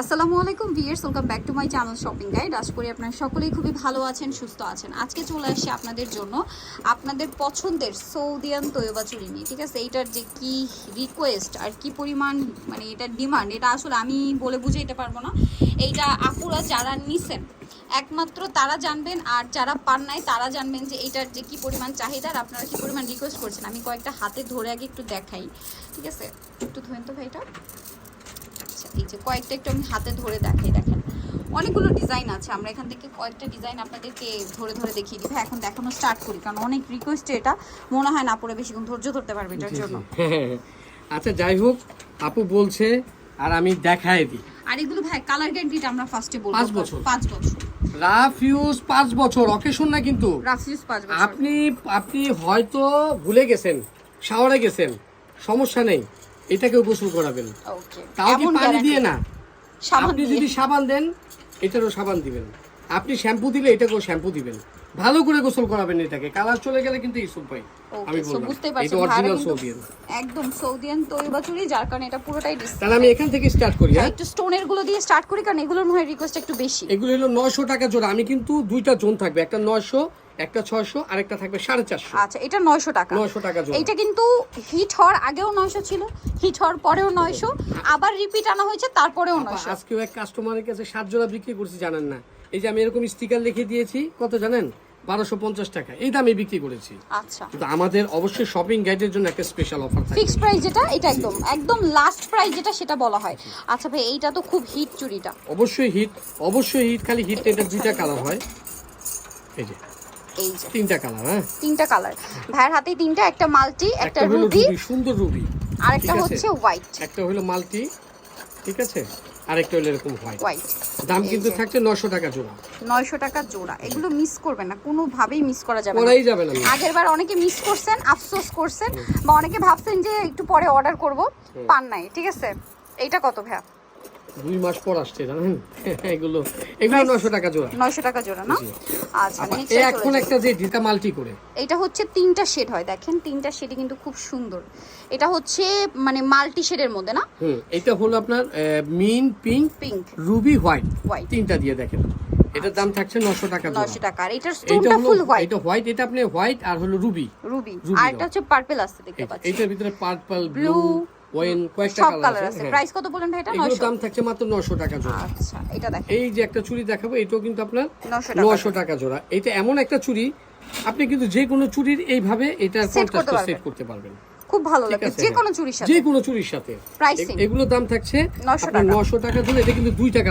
আসসালামু আলাইকুম viewers welcome back to my channel shopping guide আশা করি আপনারা সকলেই খুবই ভালো আছেন, সুস্থ আছেন। আজকে চলে আসছি আপনাদের জন্য আপনাদের পছন্দের সৌদিয়ান তৈবা চুরি নিয়ে, ঠিক আছে? এইটার যে কি রিকোয়েস্ট আর কি পরিমাণ মানে এটার ডিমান্ড এটা আসলে আমি বলে বুঝে বুঝাইতে পারব না। এইটা আপুরা যারা নিছেন, একমাত্র তারা জানবেন আর যারা পান নাই, তারা জানবেন যে এইটার যে কি পরিমাণ চাহিদা আর আপনারা কি পরিমাণ রিকোয়েস্ট করছেন। আমি কয়েকটা হাতে ধরে আগে একটু দেখাই, ঠিক আছে? একটু ধরেন তো ভাইটা। আচ্ছা এই যে কয়েকটা একটু আমি হাতে ধরে দেখাই দেখেন। অনেকগুলো ডিজাইন আছে আমরা এখান থেকে কয়েকটা ডিজাইন আপনাদেরকে ধরে ধরে দেখিয়ে দিই। এখন দেখানো স্টার্ট করি কারণ অনেক রিকোয়েস্টে এটা মনে হয় না পরে বেশিক্ষণ ধৈর্য ধরতে পারবে এটার জন্য। আচ্ছা যাই হোক আপু বলছে আর আমি দেখাই দিই। আর এগুলো ভাই কালার গ্যারান্টিটা আমরা ফার্স্টে বলব। পাঁচ বছর। পাঁচ বছর। রাফ ইউজ পাঁচ বছর অকেশন না কিন্তু? রাফিউজ পাঁচ বছর। আপনি আপনি হয়তো ভুলে গেছেন শাওয়ারে গেছেন সমস্যা নেই। এটাকেও গোসল করাবেন। ওকে তাও কি পানি দিয়ে না? সাবান আপনি যদি সাবান দেন এটারও সাবান দিবেন। আপনি শ্যাম্পু দিলে এটাকেও শ্যাম্পু দিবেন। ভালো করে গোসল করাবেন এটাকে। কালার চলে গেলে কিন্তু ইসুপ পাই আমি ওকে বললাম এটা অরিজিনাল সৌদিয়ান একদম সৌদিয়ান যার কারণে এটা পুরোটাই ডিসকাউন্ট তাহলে আমি এখান থেকে স্টার্ট করি হ্যাঁ? একটু স্টোনেরগুলো দিয়ে স্টার্ট করি কারণ এগুলোর মনে হয় রিকোয়েস্ট একটু বেশি। এগুলো হলো নয়শো টাকা জোড়া। আমি কিন্তু দুইটা জোন থাকবে। একটা নয়শো একটা ছয়শো আর একটা থাকবে সাড়ে চারশো। আচ্ছা এটা নয়শো টাকা। নয়শো টাকা জোড়া। এইটা কিন্তু হিট হওয়ার আগেও নয়শো ছিল হিট হওয়ার পরেও নয়শো আবার রিপিট আনা হয়েছে তারপরেও নয়শো। আজকেও এক কাস্টমারের কাছে সাত জোড়া বিক্রি করছি জানেন না? এই যে আমি এরকম স্টিকার লিখে দিয়েছি কত জানেন? বারোশো পঞ্চাশ টাকা। এই দামে বিক্রি করেছি। আচ্ছা। কিন্তু আমাদের অবশ্যই শপিং গাইডের জন্য একটা স্পেশাল অফার থাকে। ফিক্স প্রাইস যেটা এটা একদম একদম লাস্ট প্রাইস যেটা সেটা বলা হয়। আচ্ছা ভাই এইটা তো খুব হিট চুরিটা। অবশ্যই হিট অবশ্যই হিট খালি হিট এটা দুইটা কালার হয়। এই যে। এই যে। তিনটা কালার হ্যাঁ? তিনটা কালার। ভাইয়ের হাতে তিনটা একটা মাল্টি একটা রুবি সুন্দর রুবি। আর একটা হচ্ছে হোয়াইট একটা হলো মাল্টি ঠিক আছে? আরেকটা হলো এরকম হোয়াইট হোয়াইট দাম কিন্তু থাকছে নশো টাকা জোড়া। নয়শো টাকা জোড়া। এগুলো মিস করবেন না কোনোভাবেই মিস করা যাবে না। যাবে না আগের বার অনেকে মিস করছেন আফসোস করছেন বা অনেকে ভাবছেন যে একটু পরে অর্ডার করব পান নাই ঠিক আছে? এইটা কত ভাইয়া? দুই মাস পর আসছে জানেন? এগুলো এগুলো নশো টাকা জোড়া। নয়শো টাকা জোড়া না। আচ্ছা এখন একটা যে মাল্টি করে। এটা হচ্ছে তিনটা শেড হয় দেখেন তিনটা শেডই কিন্তু খুব সুন্দর। এটা হচ্ছে মানে মাল্টি শেডের মধ্যে না? হুম এটা হলো আপনার মিন pink pink ruby white. White. তিনটা দিয়ে দেখেন। এটার দাম থাকছে নশো টাকা জোড়া। নয়শো টাকা। আর এটার এটা স্টোনটা ফুল হোয়াইট এটা হোয়াইট এটা আপনি হোয়াইট আর হলো রুবি। রুবি। আর এটা হচ্ছে পার্পল আছে দেখতে ভিতরে পার্পল ব্লু ওয়েন কয়েকটা সব কালার কালার আছে আছে। প্রাইস কত বলেন ভাই এটা? এগুলোর দাম থাকছে মাত্র নশো টাকা জোড়া। আচ্ছা এটা দেখেন। এই যে একটা চুড়ি দেখাবো এটাও কিন্তু আপনার 900 টাকা জোড়া। এটা এমন একটা চুড়ি আপনি কিন্তু যে কোনো চুড়ির এইভাবে এটা কন্ট্রাস্ট সেট করতে পারবেন। খুব ভালো লাগে যে। কোনো চুরির সাথে। যে কোনো চুরির সাথে। Pricing? এ- এগুলোর দাম থাকছে 900 আপনার টাকা। নশো টাকা ধরে এটা কিন্তু দুই টাকা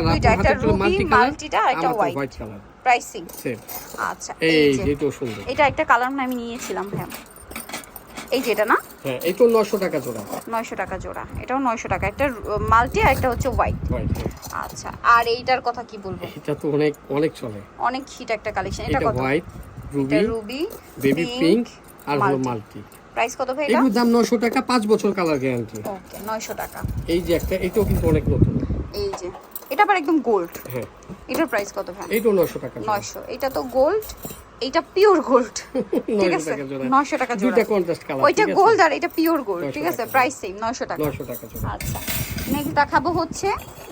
একটা হোয়াইট কালার প্রাইসিং সেম আচ্ছা এই যে এটাও সুন্দর। এটা একটা কালার আমি নিয়েছিলাম হ্যাঁ। এই যে এটা না? হ্যাঁ এটাও নশো টাকা জোড়া। নয়শো টাকা জোড়া। এটাও নয়শো টাকা। একটা মাল্টি আর একটা হচ্ছে হোয়াইট আচ্ছা আর এইটার কথা কি বলব? এটা তো অনেক অনেক চলে। অনেক হিট একটা কালেকশন এটা এটা কত? White ruby ruby baby pink আর হলো মাল্টি। প্রাইস কত ভাই এটা? এগুলোর দাম নশো টাকা পাঁচ বছর কালার গ্যারান্টি ওকে নয়শো টাকা। এই যে একটা এটাও কিন্তু অনেক নতুন। এই যে এটা আবার একদম গোল্ড হ্যাঁ। এটার প্রাইস কত ভাই? এইটাও নশো টাকা জোড়া। নয়শো। এটা তো গোল্ড এটা পিওর গোল্ড ঠিক আছে? টাকা জোড়া। নয়শো টাকা জোড়া। কন্ট্রাস্ট কালার ওইটা গোল্ড আর এটা পিওর গোল্ড ঠিক আছে? প্রাইস সেম নয়শো টাকা। নশো টাকা জোড়া। আচ্ছা নেক্সট দেখাবো হচ্ছে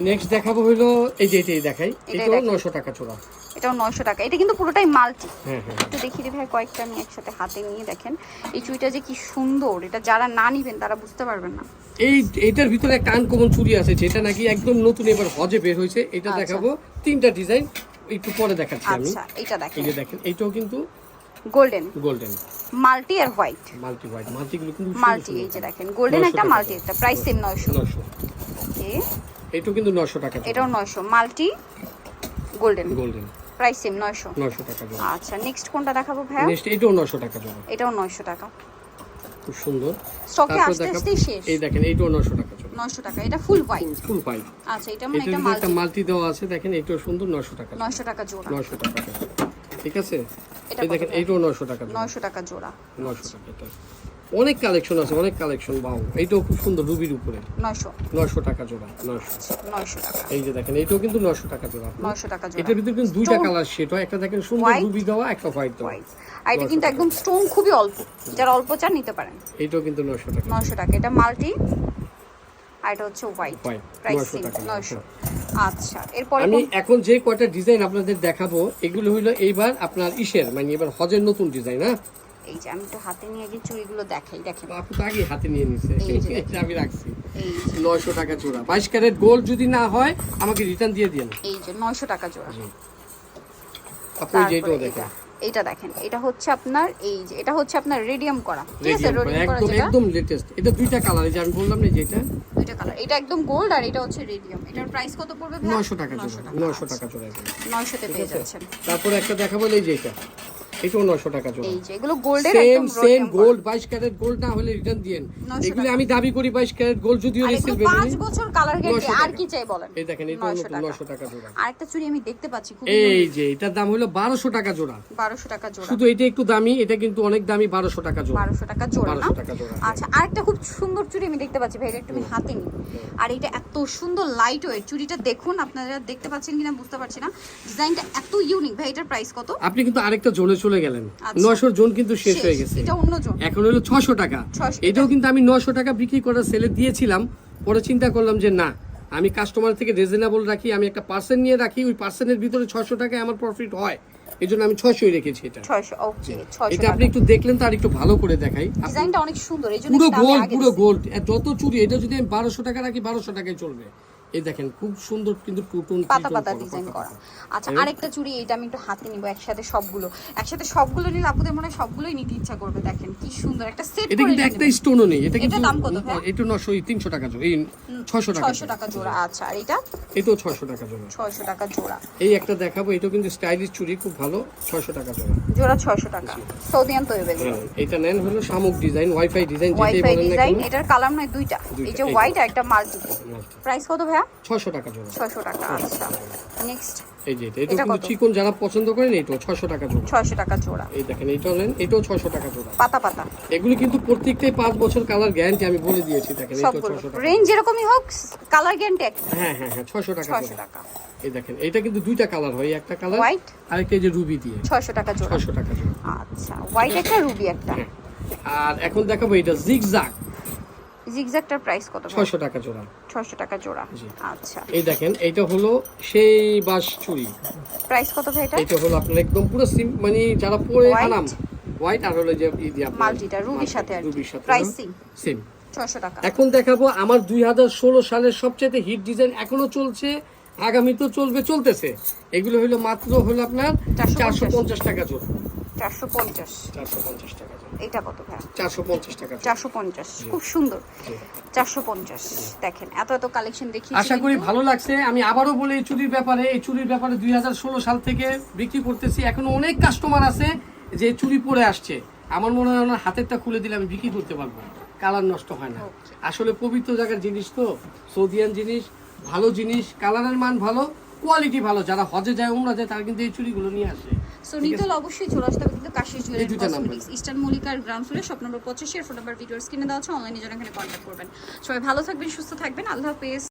নেক্সট দেখাবো হলো এই যে এটাই দেখাই। এটাও দেখাই। নশো টাকা জোড়া। এটাও নয়শো টাকা। এটা কিন্তু পুরোটাই মাল্টি হ্যাঁ হ্যাঁ। একটু দেখিয়ে দিই ভাই কয়েকটা আমি একসাথে হাতে নিয়ে দেখেন। এই চুইটা যে কি সুন্দর। এটা যারা না নিবেন তারা বুঝতে পারবেন না। এই এটার ভিতরে একটা আনকমন চুড়ি আছে যেটা নাকি একদম নতুন এবার হজে বের হয়েছে। এটা আচ্ছা। দেখাবো। তিনটা ডিজাইন একটু পরে দেখাচ্ছি আমি। আচ্ছা এটা দেখেন। এই যে দেখেন এইটাও কিন্তু গোল্ডেন গোল্ডেন মাল্টি আর হোয়াইট মাল্টি হোয়াইট মাল্টিগুলো কিন্তু মাল্টি এই যে দেখেন গোল্ডেন একটা। মাল্টি একটা প্রাইস সেম নয়শো। নশো ওকে এটাও কিন্তু নশো টাকা এটাও নয়শো। Multi golden golden price same নয়শো। নশো টাকা জোড়া আচ্ছা নেক্সট কোনটা দেখাবো ভাইয়া? নেক্সট এটাও নশো টাকা জোড়া এটাও নয়শো টাকা। খুব সুন্দর। স্টকে আস্তে দেখাবো। শেষ। এই দেখেন এইটাও নশো টাকা জোড়া নয়শো টাকা এটা ফুল হোয়াইট ফুল হোয়াইট আচ্ছা এটা মানে এটা মাল্টি মাল্টি দেওয়া আছে দেখেন এটাও সুন্দর নশো টাকা। নয়শো টাকা জোড়া। নশো টাকা। ঠিক আছে? এটা এই দেখেন? এইটাও নশো টাকা নয়শো টাকা জোড়া। নশো টাকা এটা। অনেক কালেকশন আছে অনেক কালেকশন বাউ এইটাও খুব সুন্দর রুবির উপরে। নয়শো। নশো টাকা জোড়া নশো নয়শো টাকা। এই যে দেখেন এইটাও কিন্তু নশো টাকা জোড়া। নয়শো টাকা জোড়া। এটার ভিতরে কিন্তু দুইটা কালার সেট হয় একটা দেখেন সুন্দর রুবি দেওয়া একটা হোয়াইট দেওয়া। আর এটা কিন্তু একদম স্টোন খুবই অল্প। যারা অল্প চান নিতে পারেন। এইটাও কিন্তু নশো টাকা। নয়শো টাকা। এটা মাল্টি আর এটা হচ্ছে হোয়াইট প্রাইস নয়শো আচ্ছা এরপরে আমি এখন যে কয়টা ডিজাইন আপনাদের দেখাবো এগুলো এইবার আপনার ইসের মানে এবার হজের নতুন ডিজাইন হ্যাঁ? এই যে আমি একটু হাতে নিয়ে গিয়ে চুড়িগুলো দেখাই দেখেন। আপনি তো আগে হাতে নিয়ে নিছে। এটা আমি রাখছি। এই যে নয়শো টাকা জোড়া। ক্যারেট গোল্ড যদি না হয় আমাকে রিটার্ন দিয়ে দিন এই যে নয়শো টাকা জোড়া। আপনি যেটাও দেখেন। এটা দেখেন এটা হচ্ছে আপনার এই যে এটা হচ্ছে আপনার রেডিয়াম করা। ঠিক আছে? রেডিয়াম করা একদম লেটেস্ট এটা দুইটা কালার যে আমি বললাম না যেটা দুইটা কালার। এটা একদম গোল্ড আর এটা হচ্ছে রেডিয়াম এটার প্রাইস কত পড়বে ভাই? নয়শো টাকা জোড়া। নয়শো টাকা। জোড়া। 900 তে পেয়ে যাচ্ছেন। তারপর একটা দেখাবো এই যে এটা। এটাও টাকা জোড়া। এই যে এগুলো গোল্ডের সেম সেম গোল্ড বাইশ ক্যারেট গোল্ড না হলে রিটার্ন দিয়েন এগুলো আমি দাবি করি বাইশ ক্যারেট গোল্ড যদিও আর রিসেল এগুলো পাঁচ বছর কালার গ্যারান্টি আর কি চাই বলেন? এই দেখেন এটা 900 টাকা। জোড়া। আরেকটা চুড়ি আমি দেখতে পাচ্ছি খুব এই যে এটার দাম হলো বারোশো টাকা জোড়া। বারোশো টাকা জোড়া। শুধু এটা একটু দামি এটা কিন্তু অনেক দামি টাকা জোড়া। টাকা জোড়া না? 1200 টাকা জোড়া। আচ্ছা আরেকটা খুব সুন্দর চুড়ি আমি দেখতে পাচ্ছি ভাই এটা একটু হাতে নিই। আর এটা এত সুন্দর লাইট ওয়েট চুড়িটা দেখুন আপনারা দেখতে পাচ্ছেন কিনা বুঝতে পারছি না। ডিজাইনটা এত ইউনিক ভাই এটার প্রাইস কত? আপনি কিন্তু আরেকটা জোনে চলে গেলেন। আচ্ছা। নয়শোর জোন কিন্তু শেষ হয়ে গেছে। এটা এখন হলো ছশো টাকা। এটাও কিন্তু আমি নশো টাকা বিক্রি করে সেলে দিয়েছিলাম। পরে চিন্তা করলাম যে না আমি কাস্টমার থেকে রিজনেবল রাখি আমি একটা পার্সেন্ট নিয়ে রাখি ওই পার্সেন্টের ভিতরে ছশো টাকায় আমার প্রফিট হয়। এই জন্য আমি ছশোই রেখেছি এটা। এটা আপনি একটু দেখলেন তার একটু ভালো করে দেখাই। ডিজাইনটা অনেক সুন্দর পুরো গোল্ড পুরো গোল্ড যত চুরি এটা যদি আমি বারোশো টাকা রাখি বারোশো টাকায় চলবে। এই দেখেন খুব সুন্দর কিন্তু টুটুন পাতা পাতা ডিজাইন করা। আচ্ছা আরেকটা চুড়ি এটা আমি একটু হাতে নিব একসাথে সবগুলো। একসাথে সবগুলো নিলে আপুদের মনে হয় সবগুলোই নিতে ইচ্ছা করবে দেখেন কি সুন্দর একটা সেট এটা কিন্তু একটা স্টোনও নেই এটা কিন্তু দাম কত? এটা নশো তিনশো টাকা জোড়া এই ছশো টাকা ছয়শো টাকা জোড়া আচ্ছা আর এটা? এটাও ছশো টাকা জোড়া। ছয়শো টাকা জোড়া। এই একটা দেখাবো এটাও কিন্তু স্টাইলিশ চুড়ি খুব ভালো ছশো টাকা জোড়া। জোড়া ছয়শো টাকা। সৌদিয়ান এগুলো। হ্যাঁ, এটা নেন হলো শামুক ডিজাইন ওয়াইফাই ডিজাইন যেটাই বলেন না ডিজাইন কেন। এটার কালার নয় দুইটা। এই যে হোয়াইট আর একটা মাল্টি প্রাইস কত ভাইয়া? ছশো টাকা জোড়া। ছয়শো টাকা আচ্ছা। নেক্সট এই যে এটা এটা এটা কিন্তু? চিকন যারা পছন্দ করেন এটাও ছশো টাকা জোড়া। ছয়শো টাকা জোড়া। এই দেখেন এটাও নেন এটাও ছশো টাকা জোড়া। পাতা পাতা। এগুলো কিন্তু প্রত্যেকটাই পাঁচ বছর কালার গ্যারান্টি আমি বলে দিয়েছি দেখেন এটাও সবগুলো। ছশো টাকা। রেঞ্জ যেরকমই হোক কালার গ্যারান্টি হ্যাঁ হ্যাঁ হ্যাঁ ছশো টাকা ছয়শো জোড়া। টাকা। এই দেখেন এটা কিন্তু দুইটা কালার হয় একটা কালার হোয়াইট আরেকটা এই যে রুবি দিয়ে। ছয়শো টাকা জোড়া। টাকা জোড়া। আচ্ছা হোয়াইট একটা রুবি একটা। হ্যাঁ। আর এখন দেখাবো এটা জিগজাগ জিগজ্যাগটার প্রাইস কত ছশো টাকা জোড়া। ছয়শো টাকা জোড়া। আচ্ছা। এই দেখেন এটা হলো সেই বাস চুড়ি। প্রাইস কত ভাই এটা? এটা হলো আপনার একদম পুরো সিম মানে যারা পরে? আনাম হোয়াইট আর হলো যে ই দিয়ে আপনার মাল্টিটা রুবির সাথে আর রুবির সাথে প্রাইস সিম সেম ছয়শো টাকা। এখন দেখাবো আমার দুই হাজার ষোলো সালের সবচেয়ে হিট ডিজাইন এখনও চলছে আগামী তো চলবে চলতেছে। এগুলো হলো মাত্র হলো আপনার 450 চারশো পঞ্চাশ টাকা জোড়া। চারশো পঞ্চাশ। চারশো পঞ্চাশ টাকা জোড়া। এটা কত ভাই? চারশো পঞ্চাশ টাকা। জোড়া। চারশো পঞ্চাশ। খুব সুন্দর। চারশো পঞ্চাশ। দেখেন এত এত কালেকশন দেখি আশা করি ভালো লাগছে। আমি আবারও বলি এই চুরির ব্যাপারে এই চুরির ব্যাপারে দুই হাজার ষোলো সাল থেকে বিক্রি করতেছি। এখনও অনেক কাস্টমার আছে যে চুরি পরে আসছে। আমার মনে হয় ওনার হাতেরটা খুলে দিলে আমি বিক্রি করতে পারব। কালার নষ্ট হয় না। আসলে পবিত্র জায়গার জিনিস তো। সৌদিয়ান জিনিস ভালো জিনিস কালারের মান ভালো কোয়ালিটি ভালো। যারা হজে যায় উমরা যায় তারা কিন্তু এই চুরিগুলো নিয়ে আসে। সো নিতল অবশ্যই চলে আসতে হবে কিন্তু কাশির জুয়েলারি। কসমেটিক্স ইস্টার্ন মল্লিকার গ্রাম ফ্লোরে শপ নম্বর পঁচিশের ফোন নম্বর ভিডিওর স্ক্রিনে দেওয়া আছে অনলাইনে জন্য এখানে কন্ট্যাক্ট করবেন। সবাই ভালো থাকবেন সুস্থ থাকবেন আল্লাহ হাফেজ।